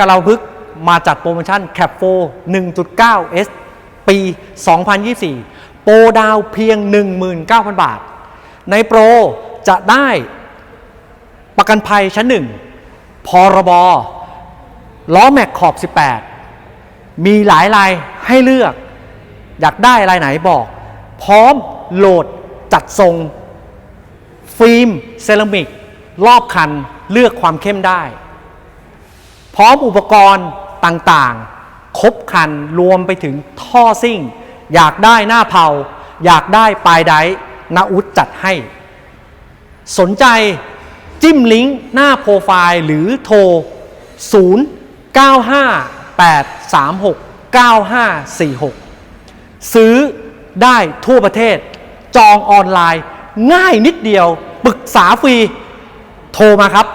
กะเราพึกมาจัดโปรโมชั่น Cap 4 1.9 S ปี 2024 โปรดาวเพียง 19,000 บาท ในโปรจะได้ประกันภัยชั้น 1 พรบ ล้อแม็กขอบ 18 มีหลายลายให้เลือก อยากได้ลายไหนบอก พร้อมโหลดจัดทรง ฟิล์ม เซรามิก รอบคันเลือกความเข้มได้ ร้อมอุปกรณ์ต่างๆ ครบคันรวมไปถึงท่อซิ่ง อยากได้หน้าเผา อยากได้ปลายไดนาอุดจัดให้ สนใจจิ้มลิงก์หน้าโปรไฟล์หรือโทร 0 9 5 8 3 6 9 5 4 6 ซื้อได้ทั่วประเทศ จองออนไลน์ ง่ายนิดเดียว ปรึกษาฟรี โทรมาครับ